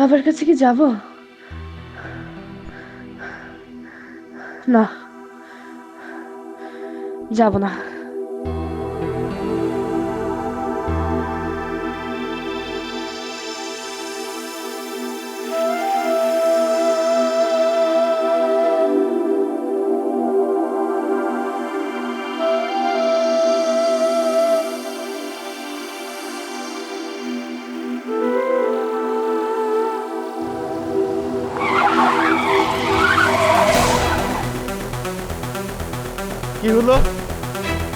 বাবার কাছে কি যাব? না। যাব না। কি হলো?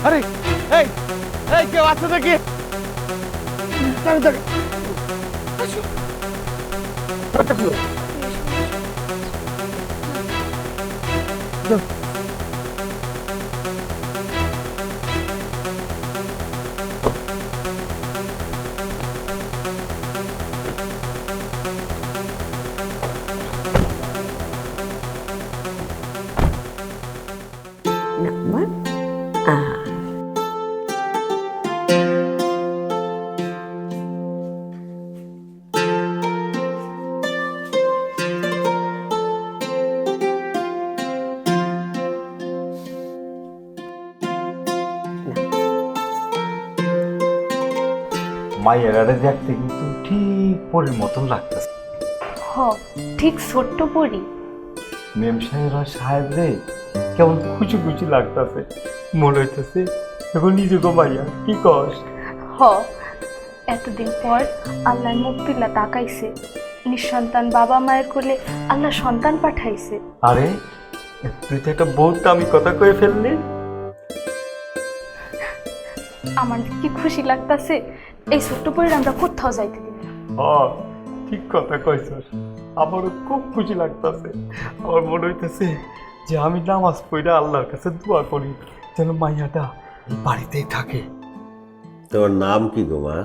আরে এই এই কেউ আছে নাকি? দাঁড়া, দরজা খুলো। A. দেখতে কিন্তু ঠিক পরের মতন লাগতেছে হ ঠিক ছোট্ট পরি মেম সাহেব আর সাহেব রে কেমন খুশি খুশি লাগতেছে মনে হইতেছে এখন নিজে গো মাইয়া কি কস? হ এতদিন পর আল্লাহ মুক্তিল্লা তাকাইছে। নিঃসন্তান বাবা মায়ের কোলে আল্লাহ সন্তান পাঠাইছে। আরে তুই তো একটা বহুত দামি কথা কয়ে ফেললি। আমার কি খুশি লাগতাছে? এই ছোট্ট পরির আমরা কোথাও যাইতে। হ ঠিক কথা কইছস। আমারও খুব খুশি লাগতেছে। আমার মনে হইতেছে যে আমি নামাজ পড়ে আল্লাহর কাছে দোয়া করি যেন মাইয়াটা বাড়িতেই থাকে। তোমার নাম কি গো মা?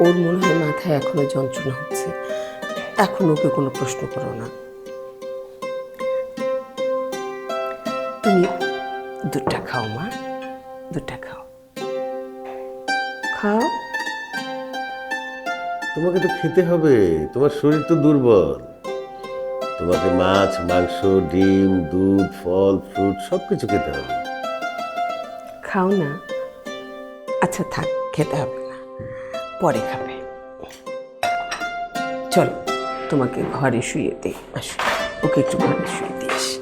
ওর মনে হয় মাথায় এখনও যন্ত্রণা হচ্ছে। এখন ওকে কোনো প্রশ্ন করো না। তুমি দুধটা খাও মা দুধটা খাও। খাও। তোমাকে তো খেতে হবে, তোমার শরীর তো দুর্বল। তোমাকে মাছ, মাংস, ডিম, দুধ, ফল, ফ্রুট সব কিছু খেতে হবে। খাও না। আচ্ছা থাক, খেতে হবে না। পরে খাবে। চলো, তোমাকে ঘরে শুয়ে দিই। আসো, ওকে একটু ঘরে শুয়ে এসো